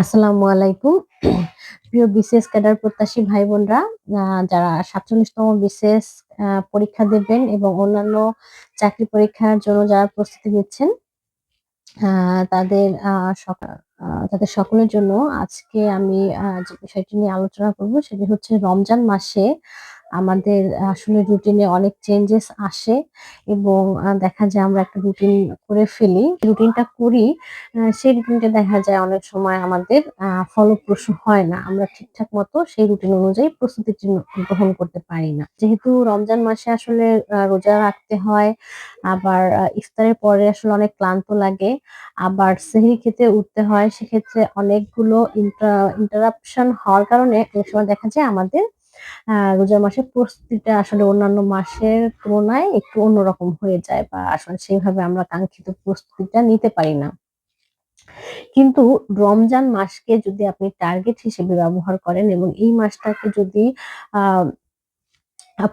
আসসালামু আলাইকুম। প্রিয় বিসিএস ক্যাডার প্রত্যাশী ভাই বোনরা যারা সাতচল্লিশতম বিসিএস পরীক্ষা দেবেন এবং অন্যান্য চাকরি পরীক্ষার জন্য যারা প্রস্তুতি নিচ্ছেন তাদের তাদের সকলের জন্য আজকে আমি যে বিষয়টি নিয়ে আলোচনা করব সেটি হচ্ছে রমজান মাসে আমাদের আসলে রুটিনে অনেক চেঞ্জেস আসে এবং দেখা যায় আমরা একটা রুটিন করে ফেলি। রুটিনটা করি সেই রুটিনটা দেখা যায় অনেক সময় আমাদের ফলপ্রসূ হয় না। আমরা ঠিকঠাক মতো সেই রুটিন অনুযায়ী প্রস্তুতি গ্রহণ করতে পারি না। যেহেতু রমজান মাসে আসলে রোজা রাখতে হয়, আবার ইফতারের পরে আসলে অনেক ক্লান্ত লাগে, আবার সেহরি খেতে উঠতে হয়, সেক্ষেত্রে অনেকগুলো ইন্টারাপশন হওয়ার কারণে অনেক সময় দেখা যায় আমাদের রোজা মাসের প্রস্তুতিটা আসলে অন্যান্য মাসের তুলনায় একটু অন্যরকম হয়ে যায় বা আসলে সেইভাবে আমরা কাঙ্ক্ষিত প্রস্তুতিটা নিতে পারি না। কিন্তু রমজান মাসকে যদি আপনি টার্গেট হিসেবে ব্যবহার করেন এবং এই মাসটাকে যদি, আহ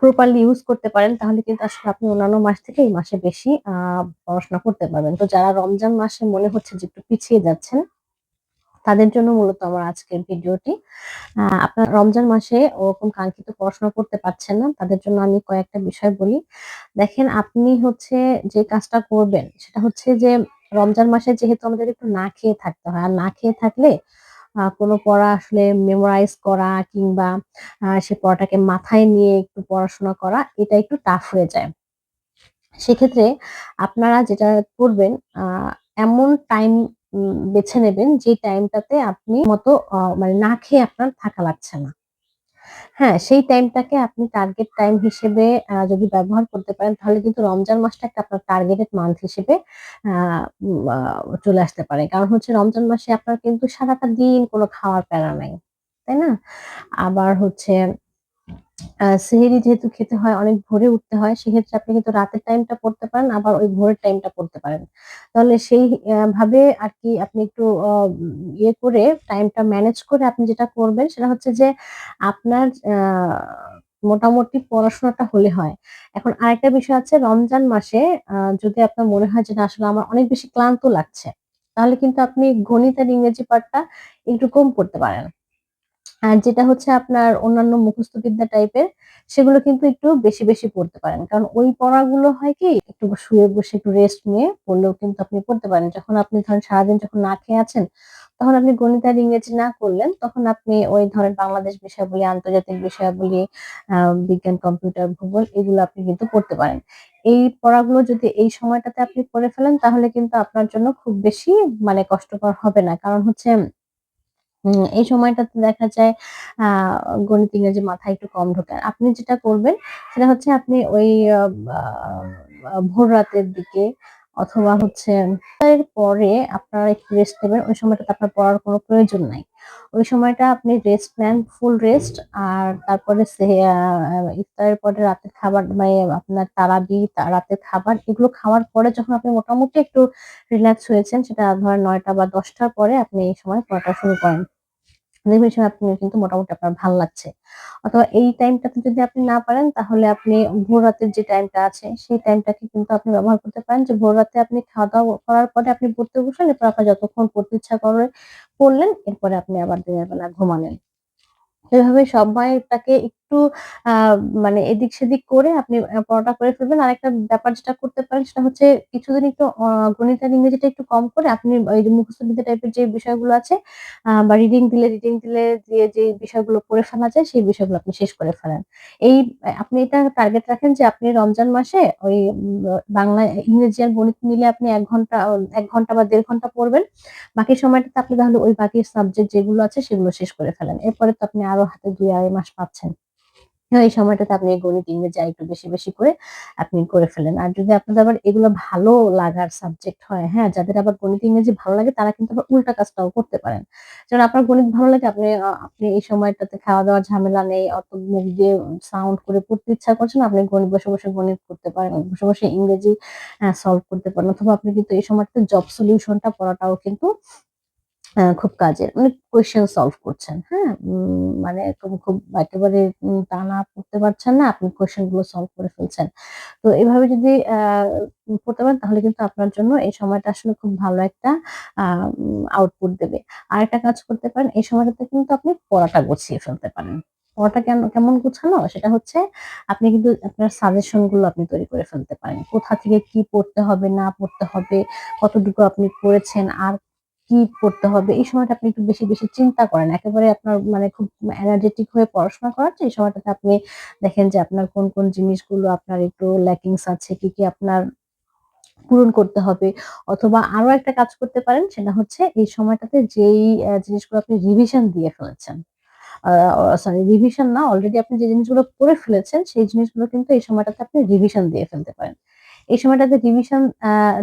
প্রপারলি ইউজ করতে পারেন, তাহলে কিন্তু আসলে আপনি অন্যান্য মাস থেকে এই মাসে বেশি, আহ, পড়াশোনা করতে পারবেন। তো যারা রমজান মাসে মনে হচ্ছে যে একটু পিছিয়ে যাচ্ছেন তাদের জন্য মূলত আমার আজকের ভিডিওটি। আপনার রমজান মাসে ওরকম কাঙ্ক্ষিত পড়াশোনা করতে পারছেন না, তাদের জন্য আমি কয়েকটা বিষয় বলি। দেখেন, আপনি হচ্ছে যে কাজটা করবেন, সেটা হচ্ছে যে রমজান মাসে যেহেতু আমাদের একটু না খেয়ে থাকতে হয়, আর না খেয়ে থাকলে কোনো পড়া আসলে মেমোরাইজ করা কিংবা সে পড়াটাকে মাথায় নিয়ে একটু পড়াশোনা করা, এটা একটু টাফ হয়ে যায়। সেক্ষেত্রে আপনারা যেটা করবেন এমন টাইম বেছে নেবেন যে টাইমটাতে আপনি মতো মানে না খেয়ে আপনার থাকা লাগছে না। হ্যাঁ সেই টাইমটাকে আপনি টার্গেট টাইম হিসেবে যদি ব্যবহার করতে পারেন, তাহলে কিন্তু রমজান মাসটা একটা আপনার টার্গেটেড মান্থ হিসেবে চলে আসতে পারে। কারণ হচ্ছে রমজান মাসে আপনার কিন্তু সারাটা দিন কোনো খাওয়ার প্যারা নাই, তাই না? আবার হচ্ছে সেহরি যেহেতু খেতে হয়, অনেক ভোরে উঠতে হয়, সেক্ষেত্রে আপনি কিন্তু রাতের টাইমটা পড়তে পারেন, আবার ওই ভোরের টাইমটা পড়তে পারেন। তাহলে সেই ভাবে আর কি আপনি একটু ইয়ে করে টাইমটা ম্যানেজ করে আপনি যেটা করবেন, সেটা হচ্ছে যে আপনার মোটামুটি পড়াশোনাটা হলে হয়। এখন আরেকটা বিষয় আছে, রমজান মাসে যদি আপনার মনে হয় যে না, আসলে আমার অনেক বেশি ক্লান্ত লাগছে, তাহলে কিন্তু আপনি গণিত আর ইংরেজি পার্টটা একটু কম পড়তে পারেন। যেটা হচ্ছে আপনার অন্যান্য মুখস্থ বিদ্যা টাইপের সেগুলো কিন্তু একটু বেশি বেশি পড়তে পারেন। কারণ ওই পড়াগুলো হয় কি, একটু শুয়ে বসে একটু রেস্ট নিয়ে পড়লেও কিন্তু আপনি পড়তে পারেন। যখন আপনি ধরেন সারাদিন যখন না খেয়ে আছেন, তখন আপনি গণিত আর ইংরেজি না করলেন, তখন আপনি ওই ধরেন বাংলাদেশ বিষয়াবলী, আন্তর্জাতিক বিষয়াবলী বিজ্ঞান, কম্পিউটার, ভূগোল, এগুলো আপনি কিন্তু পড়তে পারেন। এই পড়াগুলো যদি এই সময়টাতে আপনি করে ফেলেন, তাহলে কিন্তু আপনার জন্য খুব বেশি মানে কষ্টকর হবে না। কারণ হচ্ছে এই সময়টাতে দেখা যায় আ গণিত, ইংরেজি মাথায় একটু কম ঢোকে। আপনি যেটা করবেন সেটা হচ্ছে আপনি ওই ভোর রাতের দিকে অথবা হচ্ছে পরে আপনারা একটু রেস্ট নেবেন। ওই সময়টাতে আপনার পড়ার কোনো প্রয়োজন নাই। ওই সময়টা আপনি রেস্ট নেন, ফুল রেস্ট আর তারপরে ইফতারের পরে রাতের খাবার মানে আপনার তারাবি, রাতের খাবার এগুলো খাওয়ার পরে যখন আপনি মোটামুটি একটু রিল্যাক্স হয়েছেন সেটা ধরেন নয়টা বা ১০টার পরে আপনি এই সময় পড়াটা শুরু করেন। দেখবেন আপনি কিন্তু মোটামুটি আপনার ভালো লাগছে। অথবা এই টাইমটাতে যদি আপনি না পারেন, তাহলে আপনি ভোর রাতের যে টাইমটা আছে, সেই টাইমটাকে কিন্তু আপনি ব্যবহার করতে পারেন যে ভোর রাতে আপনি খাওয়া-দাওয়া করার পরে আপনি পড়তে বসলেন এরপর আপনার যতক্ষণ পড়তে ইচ্ছা করে, পড়লেন, এরপরে আপনি আবার দিনের বেলা ঘুমালেন। এভাবে সময়টাকে একটু মানে এদিক সেদিক করে আপনি পড়াটা করে ফেলবেন। আরেকটা ব্যাপার যেটা করতে পারেন সেটা হচ্ছে কিছুদিন একটু গণিত আর ইংরেজিটা একটু কম করে আপনি ওই যে মুখস্থ বিদ্যা টাইপের যে বিষয়গুলো আছে বা রিডিং দিলে রিডিং দিলে দিয়ে যে বিষয়গুলো পড়ে ফেলা যায় সেই বিষয়গুলো আপনি শেষ করে ফেলেন। এই আপনি এটা টার্গেট রাখেন যে আপনি রমজান মাসে ওই বাংলা, ইংরেজি আর গণিত মিলে আপনি এক ঘণ্টা এক ঘণ্টা বা দেড় ঘণ্টা পড়বেন। বাকি সময়টাতে আপনি তাহলে ওই বাকি সাবজেক্ট যেগুলো আছে সেগুলো শেষ করে ফেলেন। এরপরে তো আপনি আরও হাতে ২-২.৫ মাস পাচ্ছেন। হ্যাঁ, এই সময়টাতে আপনি গণিত, ইংরেজি আরেকটু বেশি, বেশি করে আপনি করে ফেলেন। আর যদি আপনাদের আবার এগুলো ভালো লাগার সাবজেক্ট হয়, হ্যাঁ? যাদের আবার গণিত, ইংরেজি ভালো লাগে তারা কিন্তু আবার উল্টা কাজটাও করতে পারেন। যেমন আপনার গণিত ভালো লাগে আপনি আপনি এই সময়টাতে খাওয়া-দাওয়ার ঝামেলা নেই, অত মুখ দিয়ে সাউন্ড করে পড়তে ইচ্ছা করছেন আপনি গণিত বসে, বসে গণিত করতে পারেন। বসে, বসে ইংরেজি সলভ করতে পারেন। অথবা আপনি কিন্তু এই সময়টাতে জব সলিউশনটা পড়াটাও কিন্তু খুব কাজের। মানে কোয়েশ্চেন সলভ করছেন, হ্যাঁ? মানে খুব, একেবারে টানা পড়তে পারছেন না, আপনি কোয়েশ্চেনগুলো সলভ করে ফেলছেন। তো এভাবে যদি পড়তে পারেন তাহলে কিন্তু আপনার জন্য এই সময়টা আসলে খুব ভালো একটা আউটপুট দেবে। আর একটা কাজ করতে পারেন, এই সময়টাতে কিন্তু আপনি পড়াটা গুছিয়ে ফেলতে পারেন। পড়াটা কেন কেমন গুছানো? সেটা হচ্ছে আপনি কিন্তু আপনার সাজেশনগুলো আপনি তৈরি করে ফেলতে পারেন। কোথা থেকে কি পড়তে হবে, না পড়তে হবে, কতটুকু আপনি পড়েছেন, আর কি করতে হবে, এই সময়টা আপনি একটু বেশি, বেশি চিন্তা করেন। একেবারে আপনার মানে খুব এনার্জেটিক হয়ে পড়াশোনা করার এই সময়টাতে আপনি দেখেন যে আপনার কোন, কোন জিনিসগুলো আপনার একটু ল্যাকিংস আছে, কি, কি আপনার পূরণ করতে হবে অথবা আরও একটা কাজ করতে পারেন সেটা হচ্ছে এই সময়টাতে যেই জিনিসগুলো আপনি রিভিশন দিয়ে ফেলেছেন সরি রিভিশন না অলরেডি আপনি যে জিনিসগুলো পড়ে ফেলেছেন সেই জিনিসগুলো কিন্তু এই সময়টাতে আপনি রিভিশন দিয়ে ফেলতে পারেন। এই সময়টাতে রিভিশন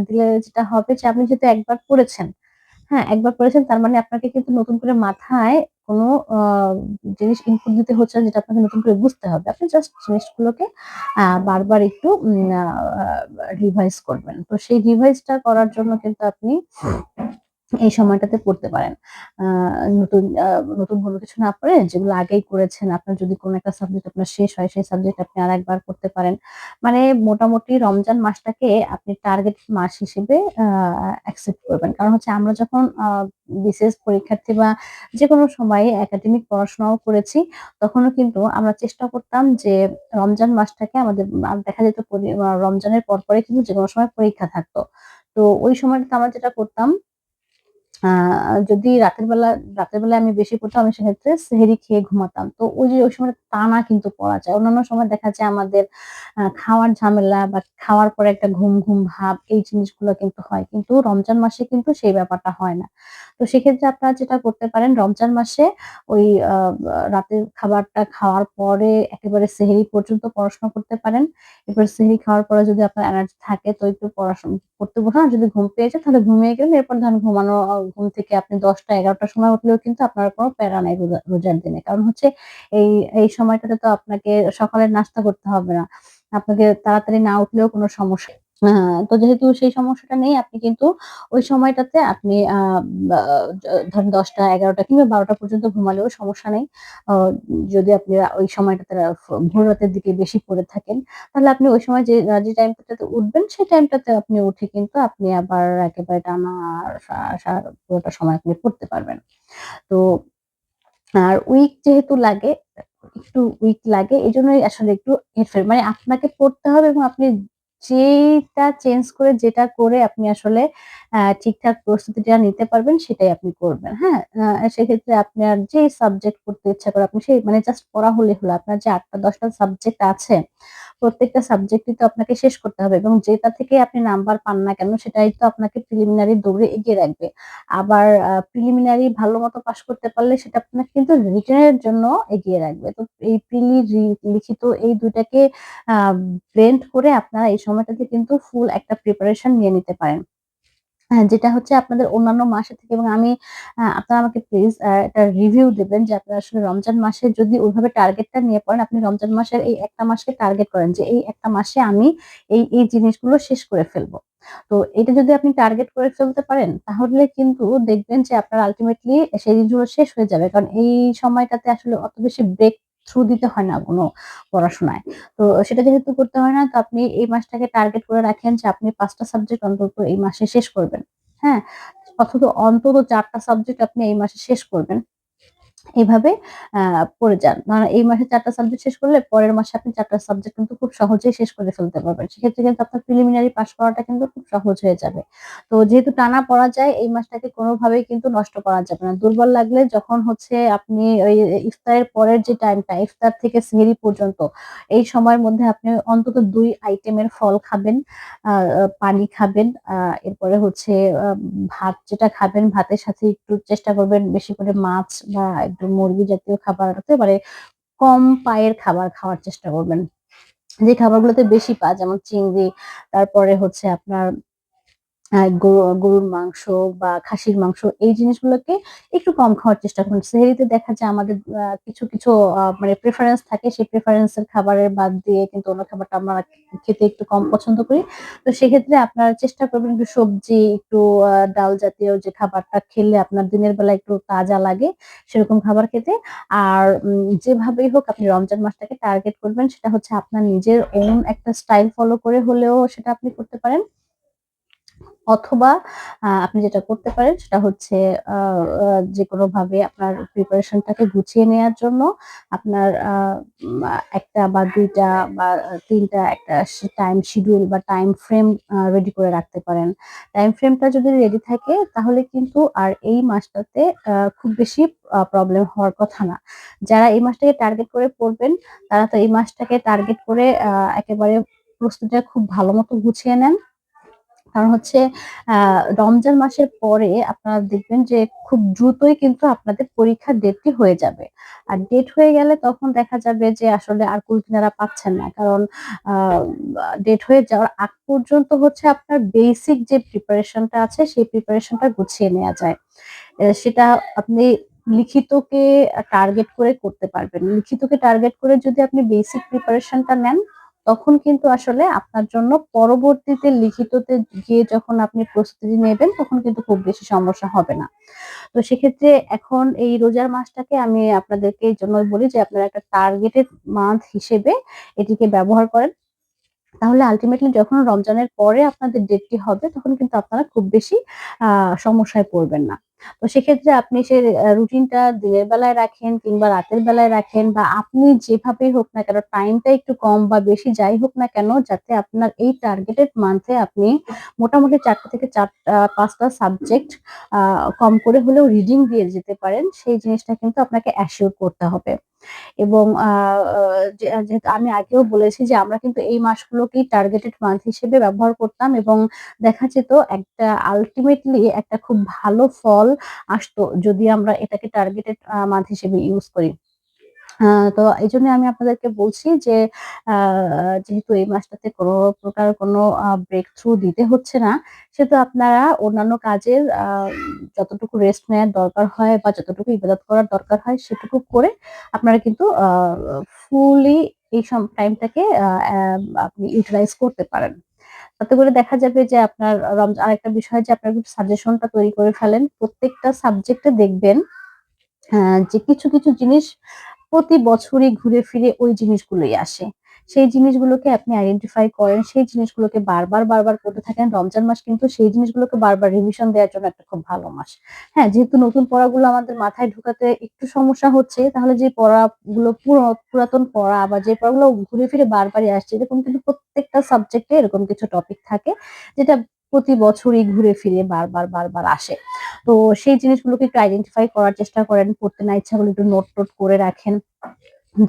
দিলে যেটা হবে যে আপনি যেহেতু একবার পড়েছেন হ্যাঁ, একবার করেছেন তার মানে আপনাকে কিন্তু নতুন করে মাথায় কোনো জিনিস ইনপুট দিতে হচ্ছে যেটা আপনাকে নতুন করে বুঝতে হবে। আপনি জাস্ট জিনিসগুলোকে বারবার একটু রিভাইজ করবেন। তো সেই রিভাইজটা করার জন্য কিন্তু আপনি এই সময়টাতে পড়তে পারেন। নতুন নতুন কোনো কিছু না পড়ে যেগুলো আগেই করেছেন, আপনার যদি কোনো একটা সাবজেক্ট আপনার শেষ হয়, সেই সাবজেক্ট আপনি আরেকবার পড়তে পারেন। মানে মোটামুটি রমজান মাসটাকে আপনি টার্গেট মাস হিসেবে অ্যাকসেপ্ট করবেন। কারণ হচ্ছে আমরা যখন বিসিএস পরীক্ষার্থী বা যেকোনো সময়ে একাডেমিক পড়াশোনাও করেছি, তখনও কিন্তু আমরা চেষ্টা করতাম যে রমজান মাসটাকে আমাদের দেখা যেত রমজানের পরপরই কিন্তু যে কোনো সময় পরীক্ষা থাকতো। তো ওই সময়টাতে আমরা যেটা করতাম যদি রাতের বেলা রাতের বেলায় আমি বেশি পড়তাম, আমি সেক্ষেত্রে সেহেরি খেয়ে ঘুমাতাম। তো ওই যে ওই সময় টানা কিন্তু পড়া যায়। অন্যান্য সময় দেখা যায় আমাদের খাওয়ার ঝামেলা বা খাওয়ার পরে একটা ঘুম, ঘুম ভাব এই জিনিসগুলো কিন্তু হয়। কিন্তু রমজান মাসে কিন্তু সেই ব্যাপারটা হয় না। তো সেক্ষেত্রে আপনারা যেটা করতে পারেন রমজান মাসে ওই রাতের খাবারটা খাওয়ার পরে একেবারে সেহেরি পর্যন্ত পড়াশোনা করতে পারেন। এরপর সেহরি খাওয়ার পরে যদি আপনার এনার্জি থাকে তো একটু পড়াশোনা পড়তে বসুন। যদি ঘুম পেয়ে যায় তাহলে ঘুমিয়ে গেলেন। এরপর ধরেন ঘুমানো ঘুম থেকে আপনি ১০টা-১১টার সময় উঠলেও কিন্তু আপনার কোনো প্যারা নাই রোজা রোজার দিনে। কারণ হচ্ছে এই, এই সময়টাতে তো আপনাকে সকালের নাস্তা করতে হবে না। আপনাকে তাড়াতাড়ি না উঠলেও কোনো সমস্যা তো যেহেতু সেই সমস্যাটা নেই আপনি কিন্তু ওই সময়টাতে আপনি ধরেন ১০টা, ১১টা কিংবা ১২টা পর্যন্ত ঘুমালেও সমস্যা নেই। যদি আপনি ওই সময়টাতে ভোর রাতের দিকে বেশি পড়ে থাকেন, তাহলে আপনি ওই সময় যে যে টাইমটাতে উঠবেন সেই টাইমটাতে আপনি উঠে কিন্তু আপনি আবার একেবারে টানা পুরোটা সময় আপনি পড়তে পারবেন। তো আর উইক যেহেতু লাগে, একটু উইক লাগে এই জন্যই আসলে একটু হেরফের মানে আপনাকে পড়তে হবে এবং আপনি যেইটা চেঞ্জ করে যেটা করে আপনি আসলে ঠিকঠাক প্রস্তুতিটা নিতে পারবেন সেটাই আপনি করবেন। হ্যাঁ? সেক্ষেত্রে আপনার যে সাবজেক্ট পড়তে ইচ্ছা করে, আপনি সেই মানে জাস্ট পড়া হলে হলো। আপনার যে আটটা দশটা সাবজেক্ট আছে প্রত্যেকটা সাবজেক্টই তো আপনাকে শেষ করতে হবে এবং যেটা থেকে আপনি নাম্বার পান না কেন সেটাই তো আপনাকে প্রিলিমিনারি দৌড়ে এগিয়ে রাখবে। আবার প্রিলিমিনারি ভালো মতো পাস করতে পারলে সেটা আপনাকে কিন্তু রিটার্নের জন্য এগিয়ে রাখবে। তো এই প্রিলি লিখিত এই ২ টাকে ব্লেন্ড করে আপনারা এই সময়টাতে কিন্তু ফুল একটা প্রিপারেশন নিয়ে নিতে পারেন। হ্যাঁ, যেটা হচ্ছে আপনাদের অন্যান্য মাসে থেকে এবং আমি আপনারা আমাকে প্লিজ একটা রিভিউ দিবেন যে আপনারা আসলে রমজান মাসে যদি ওইভাবে টার্গেটটা নিয়ে পড়েন, আপনি রমজান মাসের এই একটা মাসকে টার্গেট করেন যে এই একটা মাসে আমি এই, এই জিনিসগুলো শেষ করে ফেলব। তো এটা যদি আপনি টার্গেট করে ফেলতে পারেন তাহলে কিন্তু দেখবেন যে আপনার আল্টিমেটলি সেই জিনিসগুলো শেষ হয়ে যাবে। কারণ এই সময়টাতে আসলে অত বেশি ব্রেক থ্রু দিতে হয় না কোনো পড়াশোনায়। তো সেটা যেহেতু করতে হয় না, তো আপনি এই মাসটাকে টার্গেট করে রাখেন যে আপনি পাঁচটা সাবজেক্ট অন্তত এই মাসে শেষ করবেন। হ্যাঁ? অথচ অন্তত চারটা সাবজেক্ট আপনি এই মাসে শেষ করবেন। এভাবে পড়ে যান। মানে এই মাসে চারটা সাবজেক্ট শেষ করলে পরের মাসে আপনি চারটা সাবজেক্ট কিন্তু খুব সহজেই শেষ করে ফেলতে পারবেন। সেক্ষেত্রে কিন্তু আপনার প্রিলিমিনারি পাস করাটা কিন্তু খুব সহজ হয়ে যাবে। তো যেহেতু টানা পড়া যায় এই মাসটাকে কোনোভাবেই কিন্তু নষ্ট করা যাবে না। দুর্বল লাগলে যখন হচ্ছে আপনি ওই ইফতারের পরের যে টাইমটা, ইফতার থেকে সেহরি পর্যন্ত এই সময়ের মধ্যে আপনি অন্তত ২ আইটেমের ফল খাবেন, পানি খাবেন, এরপরে হচ্ছে ভাত যেটা খাবেন ভাতের সাথে একটু চেষ্টা করবেন বেশি করে মাছ বা একটু মুরগি জাতীয় খাবার একেবারে কম পায়ের খাবার খাওয়ার চেষ্টা করবেন। যে খাবারগুলোতে বেশি পা যেমন চিংড়ি, তারপরে হচ্ছে আপনার গরুর মাংস বা খাসির মাংস এই জিনিসগুলোকে একটু কম খাওয়ার চেষ্টা করুন। সেহরিতে দেখা যায় আমাদের কিছু কিছু মানে প্রেফারেন্স থাকে, সেই প্রেফারেন্সের খাবারের বাদ দিয়ে কিন্তু অন্য খাবারটা আমরা খেতে একটু কম পছন্দ করি। তো সেক্ষেত্রে আপনারা চেষ্টা করবেন একটু সবজি, একটু ডাল জাতীয় যে খাবারটা খেলে আপনার দিনের বেলা একটু তাজা লাগে, সেরকম খাবার খেতে। আর যেভাবেই হোক আপনি রমজান মাসটাকে টার্গেট করবেন, সেটা হচ্ছে আপনার নিজের ওন একটা স্টাইল ফলো করে হলেও সেটা আপনি করতে পারেন। অথবা আপনি যেটা করতে পারেন সেটা হচ্ছে যে কোনো ভাবে আপনার প্রিপারেশনটাকে গুছিয়ে নেওয়ার জন্য আপনার একটা বা দুইটা বা তিনটা একটা টাইম শিডিউল বা টাইম ফ্রেম রেডি করে রাখতে পারেন। টাইম ফ্রেমটা যদি রেডি থাকে, তাহলে কিন্তু আর এই মাসটাতে খুব বেশি প্রবলেম হওয়ার কথা না। যারা এই মাসটাকে টার্গেট করে পড়বেন, তারা তো এই মাসটাকে টার্গেট করে একেবারে প্রস্তুতিটা খুব ভালো মতো গুছিয়ে নেন। কারণ হচ্ছে রমজান মাসের পরে আপনারা দেখবেন যে খুব দ্রুতই কিন্তু আপনাদের পরীক্ষার ডেটটি হয়ে যাবে। আর ডেট হয়ে গেলে তখন দেখা যাবে যে আসলে আর কুল কিনারা পাচ্ছেন না। কারণ ডেট হয়ে যাওয়ার আগ পর্যন্ত হচ্ছে আপনার বেসিক যে প্রিপারেশনটা আছে, সেই প্রিপারেশনটা গুছিয়ে নেওয়া যায়। সেটা আপনি লিখিতকে টার্গেট করে করতে পারবেন। লিখিতকে টার্গেট করে যদি আপনি বেসিক প্রিপারেশনটা নেন তখন কিন্তু আসলে আপনার জন্য পরবর্তীতে লিখিততে গিয়ে যখন আপনি প্রস্তুতি নেবেন, তখন কিন্তু খুব বেশি সমস্যা হবে না। তো সেক্ষেত্রে এখন এই রোজার মাসটাকে আমি আপনাদেরকে এই জন্য বলি যে, আপনারা একটা টার্গেটেড মান্থ হিসেবে এটিকে ব্যবহার করেন। তাহলে আলটিমেটলি যখন রমজানের পরে আপনাদের ডেটটি হবে, তখন কিন্তু আপনারা খুব বেশি সমস্যায় পড়বেন না। তো সেক্ষেত্রে আপনি সে রুটিনটা দিনের বেলায় রাখেন কিংবা রাতের বেলায় রাখেন বা আপনি যেভাবেই হোক না কেন টাইমটা একটু কম বা বেশি যাই হোক না কেন, যাতে আপনার এই টার্গেটেড মান্থে আপনি মোটামুটি চারটা থেকে চারটা পাঁচটা সাবজেক্ট কম করে হলেও রিডিং দিয়ে যেতে পারেন, সেই জিনিসটা কিন্তু আপনাকে অ্যাসিওর করতে হবে। এবং আমি আগেও বলেছি যে আমরা কিন্তু এই মাসগুলোকেই টার্গেটেড মান্থ হিসেবে ব্যবহার করতাম এবং দেখা যেত একটা আলটিমেটলি একটা খুব ভালো ফল আসতো যদি আমরা এটাকে টার্গেটেড মান্থ হিসেবে ইউজ করি। তো এই জন্য আমি আপনাদেরকে বলছি যে যেহেতু এই মাসটাতে কোনো প্রকার কোনো ব্রেক থ্রু দিতে হচ্ছে না, সেহেতু আপনারা অন্যান্য কাজের যতটুকু রেস্ট নেওয়ার দরকার হয় বা যতটুকু ইবাদত করার দরকার হয় সেটুকু করে আপনারা কিন্তু ফুলি এই সব টাইমটাকে আপনি ইউটিলাইজ করতে পারেন। তাতে করে দেখা যাবে যে আপনার রমজান আরেকটা বিষয় যে আপনার সাজেশনটা তৈরি করে ফেলেন, প্রত্যেকটা সাবজেক্টে দেখবেন যে কিছু কিছু জিনিস প্রতি বছরই ঘুরে ফিরে ওই জিনিসগুলোই আসে। সেই জিনিসগুলোকে আপনি আইডেন্টিফাই করেন, সেই জিনিসগুলোকে বারবার বারবার করতে থাকেন। রমজান মাস কিন্তু সেই জিনিসগুলোকে বারবার রিভিশন দেওয়ার জন্য একটা খুব ভালো মাস। হ্যাঁ যেহেতু নতুন পড়াগুলো আমাদের মাথায় ঢুকাতে একটু সমস্যা হচ্ছে, তাহলে যে পড়াগুলো পুরো- পুরাতন পড়া বা যে পড়াগুলো ঘুরে ফিরে বারবারই আসছে, এরকম কিন্তু প্রত্যেকটা সাবজেক্টে এরকম কিছু টপিক থাকে, যেটা প্রতি বছরই ঘুরে ফিরে বারবার বারবার আসে। তো সেই জিনিসগুলোকে একটু আইডেন্টিফাই করার চেষ্টা করেন, পড়তে না ইচ্ছা করলে একটু নোট টোট করে রাখেন।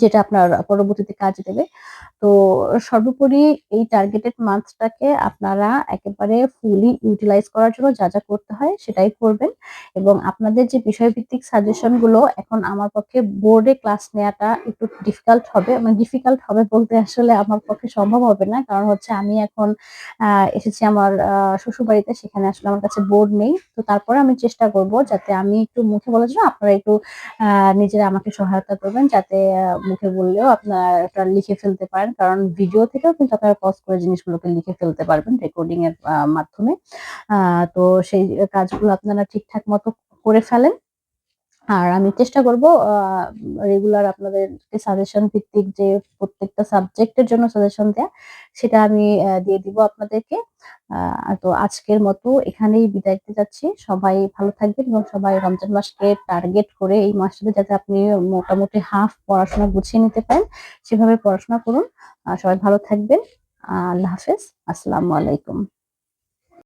যেটা আপনার পরবর্তীতে কাজে দেবে। তো সর্বোপরি এই টার্গেটেড মান্থটাকে আপনারা একেবারে ফুলি ইউটিলাইজ করার জন্য যা যা করতে হয় সেটাই করবেন। এবং আপনাদের যে বিষয়ভিত্তিক সাজেশনগুলো এখন আমার পক্ষে বোর্ডে ক্লাস নেওয়াটা একটু ডিফিকাল্ট হবে। মানে ডিফিকাল্ট হবে বলতে আসলে আমার পক্ষে সম্ভব হবে না। কারণ হচ্ছে আমি এখন এসেছি আমার শ্বশুর বাড়িতে সেখানে আসলে আমার কাছে বোর্ড নেই। তো তারপরে আমি চেষ্টা করব যাতে আমি একটু মুখে বলার জন্য আপনারা একটু নিজেরা আমাকে সহায়তা করবেন যাতে মুখে বললেও আপনার এটা লিখে ফেলতে পারেন। কারণ ভিডিও থেকেও কিন্তু আপনারা পজ করে জিনিসগুলোকে লিখে ফেলতে পারবেন রেকর্ডিং এর মাধ্যমে। তো সেই কাজগুলো আপনারা ঠিকঠাক মতো করে ফেলেন। আর আমি চেষ্টা করব রেগুলার আপনাদেরকে সাজেশন ভিত্তিক যে প্রত্যেকটা সাবজেক্টের জন্য সাজেশন দেয়া, সেটা আমি দিয়ে দিব আপনাদেরকে। তো আজকের মতো এখানেই বিদায় দিতে যাচ্ছি। সবাই ভালো থাকবেন এবং সবাই রমজান মাসকে টার্গেট করে এই মাসটাতে যাতে আপনি মোটামুটি হাফ পড়াশোনা গুছিয়ে নিতে পারেন, সেভাবে পড়াশোনা করুন। সবাই ভালো থাকবেন। আল্লাহ হাফেজ। আসসালামু আলাইকুম।